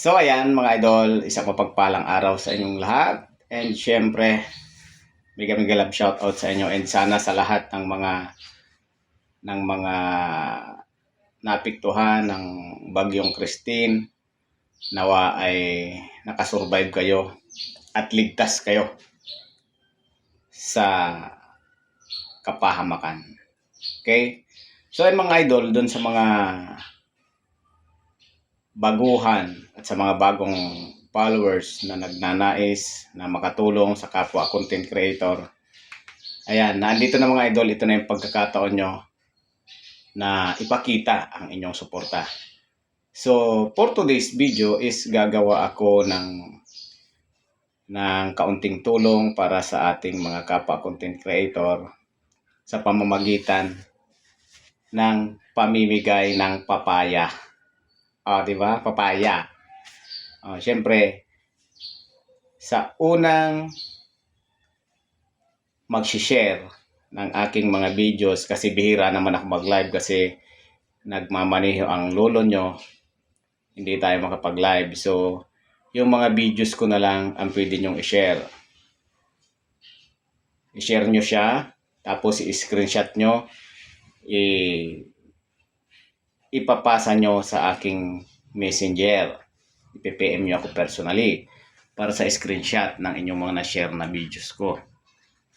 So ayan mga idol, isang mapagpalang araw sa inyong lahat. And syempre, mega mega love shoutout sa inyo and sana sa lahat ng mga ng mga napiktuhan ng bagyong Christine nawa ay nakasurvive kayo at ligtas kayo sa kapahamakan. Okay? So ay mga idol, doon sa mga baguhan at sa mga bagong followers na nagnanais na makatulong sa kapwa content creator. Ayan, nandito na mga idol, ito na yung pagkakataon nyo na ipakita ang inyong suporta. So, for today's video is gagawa ako ng ng kaunting tulong para sa ating mga kapwa content creator sa pamamagitan ng pamimigay ng papaya. Ah, di ba? Papaya. Ah, syempre, sa unang mag-share ng aking mga videos kasi bihira naman ako mag-live kasi nagmamaneho ang lolo nyo. Hindi tayo makapag-live. So, yung mga videos ko na lang ang pwede nyong i-share. I-share nyo siya, tapos i-screenshot nyo, i- ipapasa nyo sa aking messenger. I-PM nyo ako personally para sa screenshot ng inyong mga na-share na videos ko.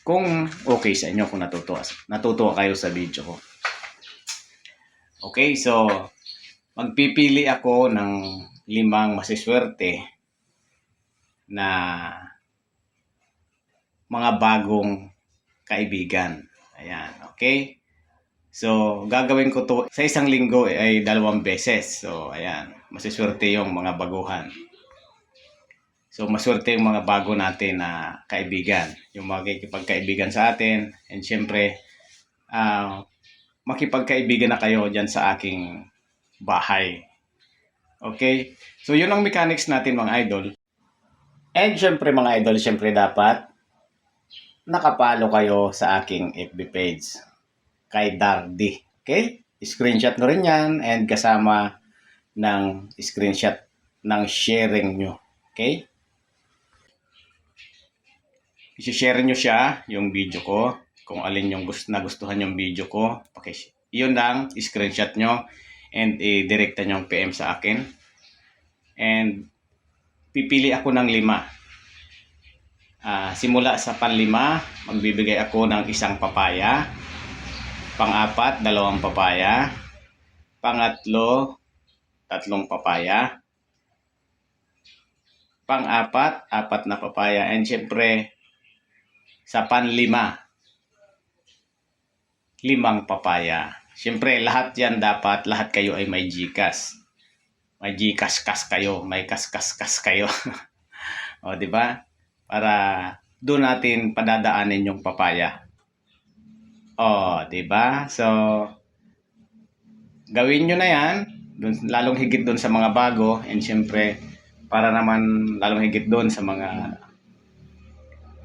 Kung okay sa inyo, kung natutuwa, natutuwa kayo sa video ko. Okay, so magpipili ako ng limang masiswerte na mga bagong kaibigan. Ayan, okay? So, gagawin ko to sa isang linggo eh, ay dalawang beses. So, ayan, masiswerte yung mga baguhan. So, maswerte yung mga bago natin na kaibigan. Yung mga kikipagkaibigan sa atin. And syempre, ah, makipagkaibigan na kayo dyan sa aking bahay. Okay? So, yun ang mechanics natin mga idol. And syempre mga idol, syempre dapat nakapalo kayo sa aking FB page kay Dardy. Okay? Screenshot nyo rin yan and kasama ng screenshot ng sharing nyo. Okay? I-share nyo siya, yung video ko. Kung alin yung gusto, nagustuhan yung video ko. Okay. Yun lang, screenshot nyo and i-directa nyo yung PM sa akin. And pipili ako ng lima. Ah, simula sa panlima, magbibigay ako ng isang papaya. Pang-apat, dalawang papaya. Pangatlo, tatlong papaya. Pang-apat, apat na papaya. And syempre, sa panlima, limang papaya. Syempre, lahat yan dapat, lahat kayo ay may Gcash. May Gcash-kas kayo, may kas-kas-kas kayo. o, di ba? Para doon natin padadaanin yung papaya. O, di ba? So, gawin nyo na yan, dun, lalong higit doon sa mga bago, and syempre, para naman lalong higit doon sa mga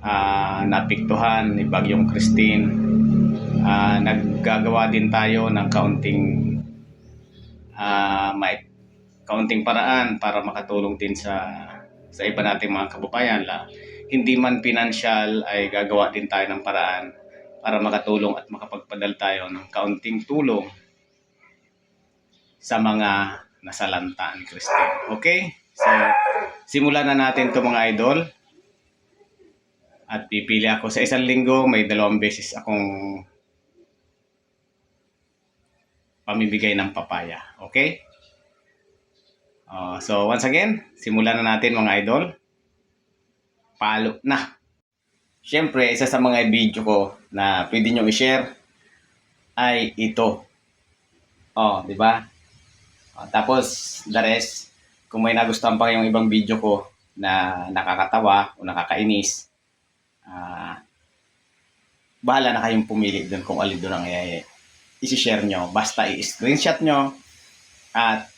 ah, napiktuhan ni Bagyong Christine. Ah, naggagawa din tayo ng kaunting ah, may kaunting paraan para makatulong din sa sa iba nating mga kababayan la hindi man pinansyal ay gagawa din tayo ng paraan para makatulong at makapagpadal tayo ng kaunting tulong sa mga nasalanta ni. Okay? So, simulan na natin to mga idol. At pipili ako sa isang linggo, may dalawang beses akong pamibigay ng papaya. Okay? Uh, so once again, simulan na natin mga idol. Palo na. Siyempre, isa sa mga video ko na pwede nyo i-share ay ito. Oh, di ba? Oh, tapos, the rest, kung may nagustuhan pa yung ibang video ko na nakakatawa o nakakainis, ah, bahala na kayong pumili doon kung alin doon ang i- isi-share nyo. Basta i-screenshot nyo at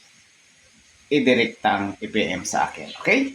i-direct ang i-PM sa akin. Okay?